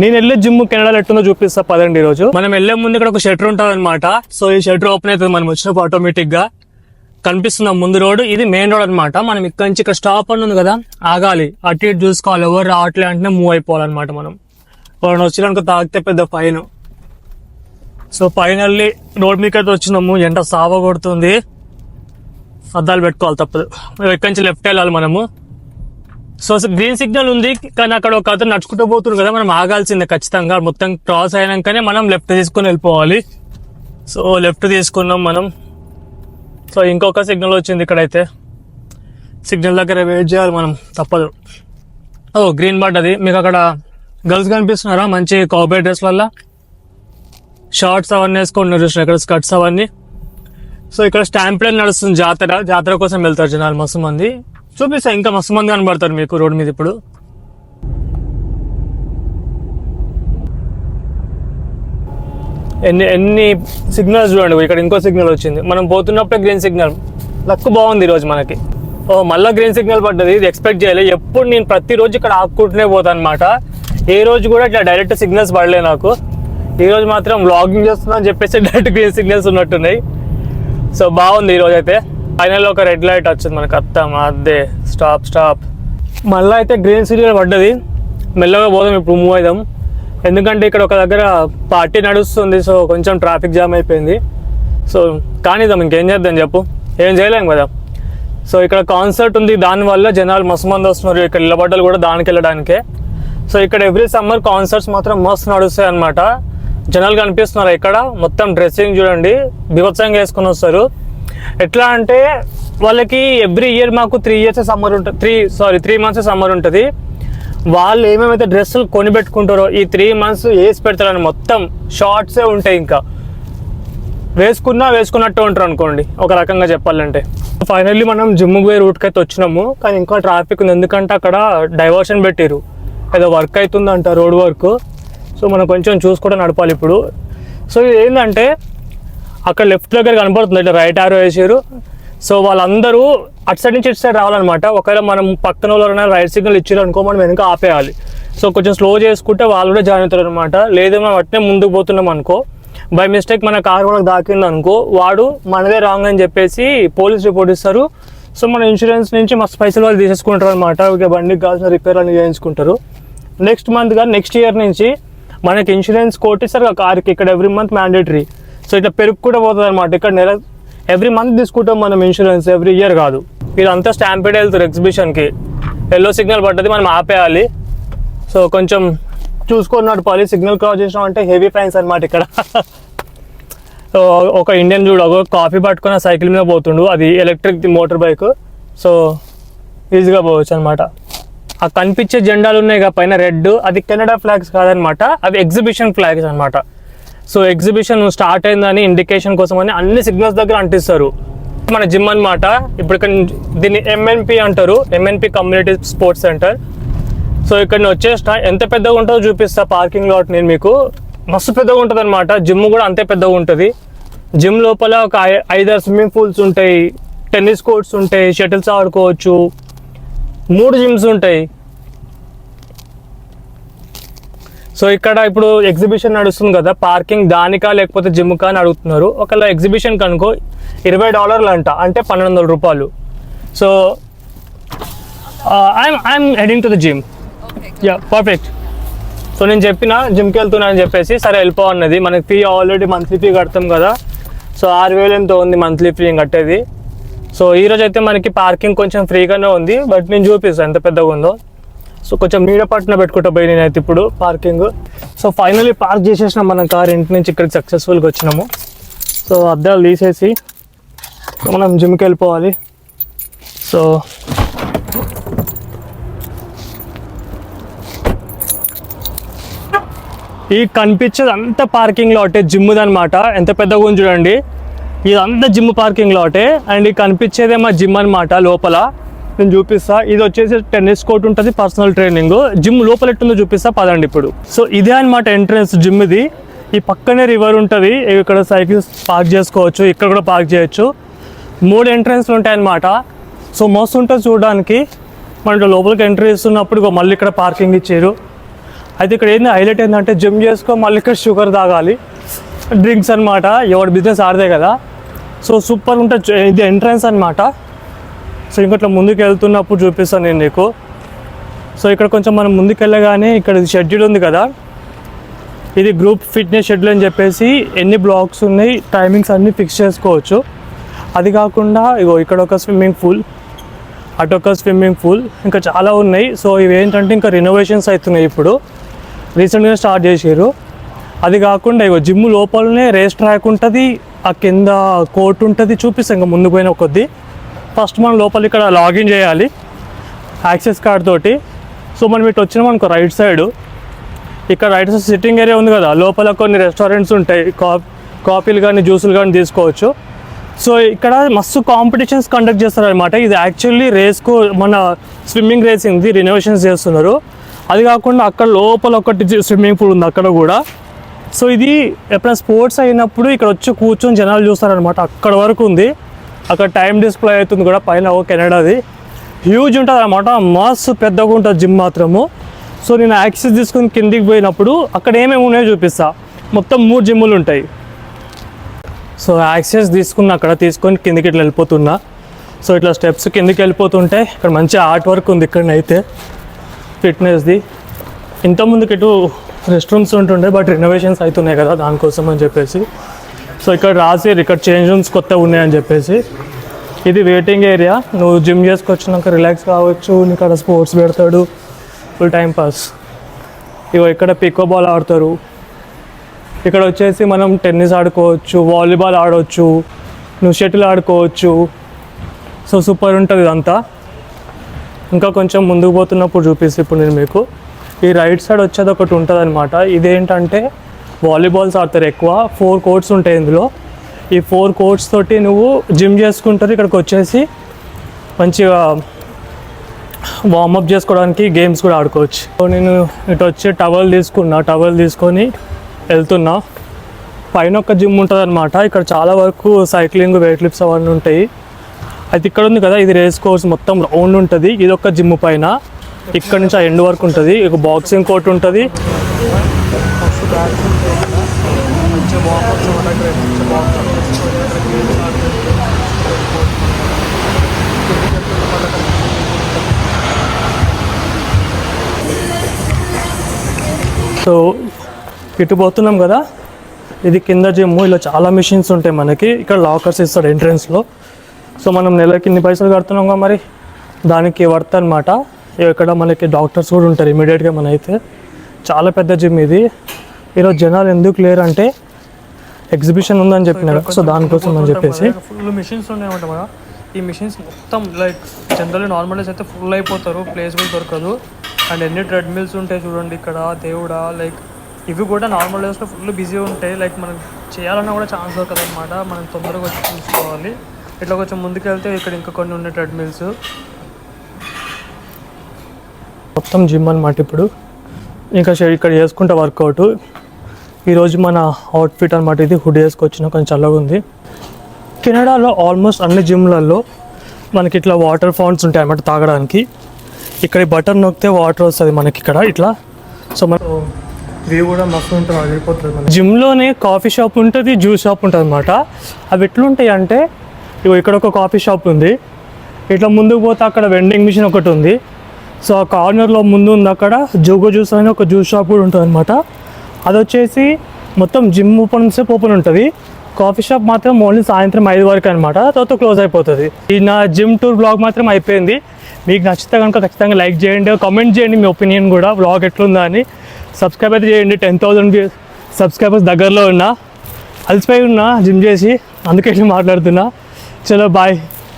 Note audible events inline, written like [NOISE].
నేను వెళ్ళే జిమ్ కెనడాలో ఎట్టుందో చూపిస్తా పదండి ఈ రోజు మనం వెళ్ళే ముందు ఇక్కడ ఒక షటర్ ఉంటుంది అనమాట సో ఈ షటర్ ఓపెన్ అవుతుంది. మనం వచ్చినప్పుడు ఆటోమేటిక్గా కనిపిస్తున్న ముందు రోడ్ ఇది మెయిన్ రోడ్ అనమాట మనం ఇక్కడ నుంచి ఇక్కడ స్టాప్ అని ఉంది కదా ఆగాలి. అటు ఇటు చూసుకోవాలి. ఎవరు రావట్లే అంటే మూవ్ అయిపోవాలన్నమాట మనం. వాళ్ళని వచ్చినాక తాగితే పెద్ద ఫైన్ సో ఫైనల్లీ రోడ్ మీదకి అయితే వచ్చినాము. ఎంట సావ కొడుతుంది. అద్దాలు పెట్టుకోవాలి తప్పదు. ఇక్కడి నుంచి లెఫ్ట్ వెళ్ళాలి మనము. సో గ్రీన్ సిగ్నల్ ఉంది కానీ అక్కడ ఒక అతను నడుచుకుంటూ పోతున్నారు కదా మనం ఆగాల్సిందే ఖచ్చితంగా. మొత్తం క్రాస్ అయినాకనే మనం లెఫ్ట్ తీసుకొని వెళ్ళిపోవాలి. సో లెఫ్ట్ తీసుకున్నాం మనం. సో ఇంకొక సిగ్నల్ వచ్చింది ఇక్కడైతే. సిగ్నల్ దగ్గర వెయిట్ చేయాలి మనం తప్పదు. ఓ గ్రీన్ బట్ అది. మీకు అక్కడ గర్ల్స్ కనిపిస్తున్నారా? మంచి కాబే డ్రెస్ వల్ల. షార్ట్స్ అవన్నీ వేసుకుంటున్నారు చూసిన ఇక్కడ స్కర్ట్స్ అవన్నీ. సో ఇక్కడ స్టాంప్లైన్ నడుస్తుంది జాతర. జాతర కోసం వెళ్తారు జనాలు మస్తు మంది. చూపిస్తా ఇంకా మస్తు మంది కనబడతారు మీకు రోడ్ మీద ఇప్పుడు. ఎన్ని ఎన్ని సిగ్నల్స్ చూడండి ఇక్కడ ఇంకో సిగ్నల్ వచ్చింది. మనం పోతున్నప్పుడే గ్రీన్ సిగ్నల్ లక్ బాగుంది ఈరోజు మనకి. ఓ మళ్ళీ గ్రీన్ సిగ్నల్ పడ్డది ఇది ఎక్స్పెక్ట్ చేయలేదు ఎప్పుడు నేను ప్రతిరోజు ఇక్కడ ఆపుకుంటూనే పోతాను అనమాట ఏ రోజు కూడా ఇట్లా డైరెక్ట్ సిగ్నల్స్ పడలే నాకు. ఈ రోజు మాత్రం వ్లాగింగ్ చేస్తున్నా అని చెప్పేసి డైరెక్ట్ గ్రీన్ సిగ్నల్స్ ఉన్నట్టున్నాయి. సో బాగుంది ఈరోజు అయితే ఫైనల్ ఒక రెడ్ లైట్ వచ్చింది మనకు. అత్తం అదే స్టాప్ స్టాప్ మళ్ళీ అయితే గ్రీన్ సిగ్నల్ పడ్డది. మెల్లగా పోదాం ఇప్పుడు మూవ్ అవుదాం ఎందుకంటే ఇక్కడ ఒక దగ్గర పార్టీ నడుస్తుంది సో కొంచెం ట్రాఫిక్ జామ్ అయిపోయింది. సో కానిద్దాం ఇంకేం చేద్దాం చెప్పు. ఏం చేయలేం కదా. సో ఇక్కడ కాన్సర్ట్ ఉంది దానివల్ల జనాలు మస్తు మంది వస్తున్నారు. ఇక్కడ నిలబడ్డలు కూడా దానికి వెళ్ళడానికే. సో ఇక్కడ ఎవ్రీ సమ్మర్ కాన్సర్ట్స్ మాత్రం మస్తు నడుస్తాయి అనమాట జనాలు కనిపిస్తున్నారు ఇక్కడ. మొత్తం డ్రెస్సింగ్ చూడండి. బిభత్సంగా వేసుకొని వస్తారు. ఎట్లా అంటే వాళ్ళకి ఎవ్రీ ఇయర్ మాకు త్రీ ఇయర్స్ సమ్మర్ ఉంటుంది three sorry three months summer ఉంటుంది. వాళ్ళు ఏమేమైతే డ్రెస్సులు కొనిపెట్టుకుంటారో ఈ త్రీ మంత్స్ వేసి పెడతారని మొత్తం షార్ట్సే ఉంటాయి ఇంకా. వేసుకున్నా వేసుకున్నట్టు ఉంటారు అనుకోండి ఒక రకంగా చెప్పాలంటే. ఫైనల్లీ మనం జిమ్ పోయే రూట్కి అయితే వచ్చినాము కానీ ఇంకా ట్రాఫిక్ ఉంది. ఎందుకంటే అక్కడ డైవర్షన్ పెట్టారు ఏదో వర్క్ అవుతుందంట రోడ్ వర్క్ సో మనం కొంచెం చూసుకుంటూ నడపాలి ఇప్పుడు. సో ఇది ఏంటంటే అక్కడ లెఫ్ట్ దగ్గర కనపడుతుంది ఇట్లా రైట్ ఆరో వేసారు. సో వాళ్ళందరూ అటు సైడ్ నుంచి ఇటు సైడ్ రావాలన్నమాట. ఒకవేళ మనం పక్కన వాళ్ళు రైట్ సిగ్నల్ ఇచ్చారు అనుకో మనం వెనుక ఆపేయాలి. సో కొంచెం స్లో చేసుకుంటే వాళ్ళు కూడా జాయిన్ అవుతారు అనమాట లేదు మనం అట్నే ముందుకు పోతున్నాం అనుకో బై మిస్టేక్ మన కార్ కూడా దాకింది అనుకో వాడు మనదే రాంగ్ అని చెప్పేసి పోలీస్ రిపోర్ట్ ఇస్తారు. సో మన ఇన్సూరెన్స్ నుంచి మస్తు పైసలు వాళ్ళు తీసేసుకుంటారు అనమాట ఇక బండికి కావాల్సిన రిపేర్ అన్ని చేయించుకుంటారు. నెక్స్ట్ మంత్ కానీ నెక్స్ట్ ఇయర్ నుంచి మనకి ఇన్సూరెన్స్ కొట్టిస్తారు ఆ కార్కి ఇక్కడ ఎవ్రీ మంత్ మ్యాండేటరీ సో ఇట్లా పెరుగు కూడా పోతుంది అనమాట ఇక్కడ నెల ఎవ్రీ మంత్ తీసుకుంటాం మనం ఇన్సూరెన్స్ ఎవ్రీ ఇయర్ కాదు. ఇదంతా స్టాంపేడ్ వెళ్తారు ఎగ్జిబిషన్కి ఎల్లో సిగ్నల్ పడ్డది మనం ఆపేయాలి. సో కొంచెం చూసుకొని నడపాలి. సిగ్నల్ క్రాస్ చేసినాం అంటే హెవీ ఫైన్స్ అనమాట ఇక్కడ. [LAUGHS] సో ఒక ఇండియన్ చూడు ఒక కాఫీ పట్టుకుని సైకిల్ మీద పోతుండు. అది ఎలక్ట్రిక్ మోటార్ బైక్ సో ఈజీగా పోవచ్చు అనమాట ఆ కనిపించే జెండాలు ఉన్నాయి కదా పైన రెడ్ అది కెనడా ఫ్లాగ్స్ కాదనమాట అవి ఎగ్జిబిషన్ ఫ్లాగ్స్ అనమాట సో ఎగ్జిబిషన్ స్టార్ట్ అయిందని ఇండికేషన్ కోసం అని అన్ని సిగ్నల్స్ దగ్గర అంటిస్తారు. మన జిమ్ అన్నమాట. ఇప్పుడు ఇక్కడ దీన్ని ఎంఎన్పి అంటారు. MNP community sports centre so ఇక్కడ నేను వచ్చేసిన ఎంత పెద్దగా ఉంటుందో చూపిస్తా పార్కింగ్ లాట్ నేను మీకు. మస్తు పెద్దగా ఉంటుంది అనమాట జిమ్ కూడా అంతే పెద్దగా ఉంటుంది. జిమ్ లోపల ఒక ఐ- ఐదారు స్విమ్మింగ్ పూల్స్ ఉంటాయి. టెన్నిస్ కోర్ట్స్ ఉంటాయి. షటిల్స్ ఆడుకోవచ్చు. మూడు జిమ్స్ ఉంటాయి. సో ఇక్కడ ఇప్పుడు ఎగ్జిబిషన్ నడుస్తుంది కదా పార్కింగ్ దానికా లేకపోతే జిమ్కా అని అడుగుతున్నారు. ఒకవేళ ఎగ్జిబిషన్ కనుకో ఇరవై డాలర్లు అంట అంటే పన్నెండు వందల రూపాయలు. So I'm I'm heading to the gym yeah perfect so నేను చెప్పిన జిమ్కి వెళ్తున్నా అని చెప్పేసి సరే వెళ్ళిపో అన్నది. మనకి ఫీ ఆల్రెడీ మంత్లీ ఫీ కడతాం కదా. సో ఆరు వేలు ఎంతో ఉంది మంత్లీ ఫీ కట్టేది. సో ఈ రోజు అయితే మనకి పార్కింగ్ కొంచెం ఫ్రీగానే ఉంది బట్ నేను చూపిస్తాను ఎంత పెద్దగా ఉందో సో కొంచెం నీడ పట్టున పెట్టుకుంటా పోయి నేనైతే ఇప్పుడు పార్కింగ్ సో ఫైనలీ పార్క్ చేసేసిన మన కార్ ఇంటి నుంచి ఇక్కడికి సక్సెస్ఫుల్గా వచ్చినాము. సో అద్దాలు తీసేసి మనం జిమ్కి వెళ్ళిపోవాలి. సో ఈ కనిపించేది అంతా పార్కింగ్ లాటే జిమ్ అనమాట ఎంత పెద్దగా ఉంది చూడండి. ఇదంతా జిమ్ పార్కింగ్ లాటే అండ్ ఈ కనిపించేదే మా జిమ్ అనమాట లోపల. నేను చూపిస్తా. ఇది వచ్చేసి టెన్నిస్ కోర్ట్ ఉంటుంది పర్సనల్ ట్రైనింగ్ జిమ్ లోపల ఎట్టుందో చూపిస్తా పదండి ఇప్పుడు. సో ఇదే అనమాట ఎంట్రన్స్ జిమ్ ఇది ఈ పక్కనే రివర్ ఉంటుంది. ఇక్కడ సైకిల్స్ పార్క్ చేసుకోవచ్చు ఇక్కడ కూడా పార్క్ చేయొచ్చు. మూడు ఎంట్రన్స్లు ఉంటాయి అన్నమాట సో మస్తు ఉంటుంది చూడడానికి. మనకి లోపలికి ఎంట్రీ ఇస్తున్నప్పుడు మళ్ళీ ఇక్కడ పార్కింగ్ ఇచ్చారు. అయితే ఇక్కడ ఏంది హైలైట్ ఏంటంటే జిమ్ చేసుకో మళ్ళీ ఇక్కడ షుగర్ తాగాలి. డ్రింక్స్ అనమాట ఎవరి బిజినెస్ ఆడదే కదా. సో సూపర్ ఉంటుంది ఇది ఎంట్రన్స్ అనమాట సో ఇంకట్లా ముందుకు వెళ్తున్నప్పుడు చూపిస్తాను నేను నీకు. సో ఇక్కడ కొంచెం మనం ముందుకు వెళ్ళగానే ఇక్కడ షెడ్యూల్ ఉంది కదా. ఇది గ్రూప్ ఫిట్నెస్ షెడ్యూల్ అని చెప్పేసి ఎన్ని బ్లాక్స్ ఉన్నాయి టైమింగ్స్ అన్నీ ఫిక్స్ చేసుకోవచ్చు. అది కాకుండా ఇగో ఇక్కడ ఒక స్విమ్మింగ్ పూల్ అటు ఒక స్విమ్మింగ్ పూల్ ఇంకా చాలా ఉన్నాయి. సో ఇవి ఏంటంటే ఇంకా రినోవేషన్స్ అవుతున్నాయి ఇప్పుడు. రీసెంట్గా స్టార్ట్ చేసారు అది కాకుండా ఇగో జిమ్ లోపలనే రేస్ ట్రాక్ ఉంటుంది ఆ కింద కోర్ట్ ఉంటుంది చూపిస్తాం ఇంకా ముందు పోయిన కొద్దీ. ఫస్ట్ మనం లోపల ఇక్కడ లాగిన్ చేయాలి యాక్సెస్ కార్డ్ తోటి. సో మనం ఇటు వచ్చినాం అనుకో రైట్ సైడ్ ఇక్కడ రైట్ సైడ్ సిట్టింగ్ ఏరియా ఉంది కదా లోపల కొన్ని రెస్టారెంట్స్ ఉంటాయి కా కాఫీలు కానీ జ్యూసులు కానీ తీసుకోవచ్చు. సో ఇక్కడ మస్తు కాంపిటీషన్స్ కండక్ట్ చేస్తారనమాట ఇది యాక్చువల్లీ రేస్కు మన స్విమ్మింగ్ రేసింగ్ది రినోవేషన్స్ చేస్తున్నారు. అది కాకుండా అక్కడ లోపల ఒకటి స్విమ్మింగ్ పూల్ ఉంది అక్కడ కూడా. సో ఇది ఎప్పుడైనా స్పోర్ట్స్ అయినప్పుడు ఇక్కడ వచ్చి కూర్చొని జనాలు చూస్తారనమాట అక్కడ వరకు ఉంది. అక్కడ టైం డిస్ప్లే అవుతుంది కూడా పైన ఓ కెనడాది. హ్యూజ్ ఉంటుంది అనమాట మస్తు పెద్దగా ఉంటుంది జిమ్ మాత్రము. సో నేను యాక్సెస్ తీసుకుని కిందికి పోయినప్పుడు అక్కడ ఏమేమి ఉన్నాయో చూపిస్తా. మొత్తం మూడు జిమ్ములు ఉంటాయి. సో యాక్సెస్ తీసుకున్న అక్కడ తీసుకొని కిందికి ఇట్లా వెళ్ళిపోతున్నా. సో ఇట్లా స్టెప్స్ కిందికి వెళ్ళిపోతుంటే ఇక్కడ మంచి ఆర్ట్ వర్క్ ఉంది ఇక్కడనైతే. ఫిట్నెస్ది ఇంతకుముందుకి ఇటు రెస్ట్ రూమ్స్ ఉంటుండే బట్ రినోవేషన్స్ అవుతున్నాయి కదా దానికోసం అని చెప్పేసి. సో ఇక్కడ రాసి ఇక్కడ చేంజ్ రూమ్స్ కొత్త ఉన్నాయని చెప్పేసి. ఇది వెయిటింగ్ ఏరియా. నువ్వు జిమ్ చేసుకొచ్చినాక రిలాక్స్ కావచ్చు నీకు అక్కడ స్పోర్ట్స్ పెడతాడు ఫుల్ టైం పాస్. ఇగో ఇక్కడ పికో బాల్ ఆడతారు. ఇక్కడ వచ్చేసి మనం టెన్నిస్ ఆడుకోవచ్చు వాలీబాల్ ఆడవచ్చు నువ్వు షటిల్ ఆడుకోవచ్చు. సో సూపర్ ఉంటుంది ఇదంతా. ఇంకా కొంచెం ముందుకు పోతున్నప్పుడు చూపిస్తే ఇప్పుడు నేను మీకు. ఈ రైట్ సైడ్ వచ్చేది ఒకటి ఉంటుంది అనమాట ఇదేంటంటే వాలీబాల్స్ ఆడతారు ఎక్కువ. ఫోర్ కోర్ట్స్ ఉంటాయి ఇందులో. ఈ ఫోర్ కోర్ట్స్ తోటి నువ్వు జిమ్ చేసుకుంటారు ఇక్కడికి వచ్చేసి మంచిగా వార్మప్ చేసుకోవడానికి గేమ్స్ కూడా ఆడుకోవచ్చు. సో నేను ఇటు వచ్చి టవల్ తీసుకున్నా టవల్ తీసుకొని వెళ్తున్నా. పైన ఒక జిమ్ ఉంటుంది అనమాట ఇక్కడ చాలా వరకు సైక్లింగ్ వెయిట్ లిఫ్ట్స్ అవన్నీ ఉంటాయి. అయితే ఇక్కడ ఉంది కదా ఇది రేస్ కోర్స్ మొత్తం రౌండ్ ఉంటుంది. ఇది ఒక జిమ్ పైన. ఇక్కడ నుంచి ఆ ఎండ్ వరకు ఉంటుంది. ఒక బాక్సింగ్ కోర్ట్ ఉంటుంది. సో ఇటు పోతున్నాం కదా. ఇది కింద జిమ్ ఇలా చాలా మిషన్స్ ఉంటాయి మనకి. ఇక్కడ లాకర్స్ ఇస్తాడు ఎంట్రెన్స్లో సో మనం నెలకి ఇన్ని పైసలు కడుతున్నాం కదా మరి. దానికి వర్త్ అనమాట ఇక్కడ మనకి డాక్టర్స్ కూడా ఉంటారు ఇమీడియట్గా మన అయితే చాలా పెద్ద జిమ్ ఇది. ఈరోజు జనాలు ఎందుకు లేరు అంటే ఎగ్జిబిషన్ ఉందని చెప్పినారు సో దానికోసం అని చెప్పేసి. ఫుల్ మిషన్స్ ఉన్నాయన్నమాట మన ఈ మిషన్స్ మొత్తం లైక్ జనరల్ నార్మల్ డేస్ అయితే ఫుల్ అయిపోతారు. ప్లేస్ కూడా దొరకదు. అండ్ ఎన్ని ట్రెడ్మిల్స్ ఉంటాయి చూడండి ఇక్కడ దేవుడా లైక్ ఇవి కూడా నార్మల్ డేస్లో ఫుల్ బిజీ ఉంటాయి. లైక్ మనం చేయాలన్నా కూడా ఛాన్స్ దొరకదు అనమాట మనం తొందరగా వచ్చి చూసుకోవాలి. ఇట్లా కొంచెం ముందుకెళ్తే ఇక్కడ ఇంకా కొన్ని ఉన్నాయి ట్రెడ్మిల్స్ మొత్తం జిమ్ అనమాట ఇప్పుడు. ఇంకా ఇక్కడ చేసుకుంటే వర్కౌట్ ఈరోజు మన అవుట్ఫిట్ అనమాట ఇది హుడ్ వేసుకొచ్చిన కొంచెం చల్లగా ఉంది కెనడాలో ఆల్మోస్ట్ అన్ని జిమ్లలో మనకి ఇట్లా వాటర్ ఫౌంట్స్ ఉంటాయి అన్నమాట తాగడానికి. ఇక్కడ బటన్ నొక్కితే వాటర్ వస్తుంది మనకి ఇక్కడ ఇట్లా. సో మన వ్యూ కూడా మస్తు ఉంటుంది అదిరిపోతుంది మన జిమ్లోనే కాఫీ షాప్ ఉంటుంది జ్యూస్ షాప్ ఉంటుంది అనమాట అవి ఎట్లుంటాయి అంటే ఇగో ఇక్కడ ఒక కాఫీ షాప్ ఉంది. ఇట్లా ముందుకు పోతే అక్కడ వెండింగ్ మిషన్ ఒకటి ఉంది. సో ఆ కార్నర్లో ముందు ఉంది అక్కడ జోగో జ్యూస్ అని ఒక జ్యూస్ షాప్ కూడా ఉంటుంది అనమాట అది వచ్చేసి మొత్తం జిమ్ ఓపెన్ సేపు ఓపెన్ ఉంటుంది. కాఫీ షాప్ మాత్రం ఓన్లీ సాయంత్రం ఐదు వరకు అనమాట తర్వాత క్లోజ్ అయిపోతుంది. ఈ నా జిమ్ టూర్ బ్లాగ్ మాత్రం అయిపోయింది. మీకు నచ్చితే కనుక ఖచ్చితంగా లైక్ చేయండి. కామెంట్ చేయండి మీ ఒపీనియన్ కూడా. బ్లాగ్ ఎట్లుందా అని. సబ్స్క్రైబ్ అయితే చేయండి. టెన్ థౌసండ్ సబ్స్క్రైబర్స్ దగ్గరలో ఉన్నా. అలసిపోయి ఉన్నా జిమ్ చేసి. అందుకే మాట్లాడుతున్నా. చలో బాయ్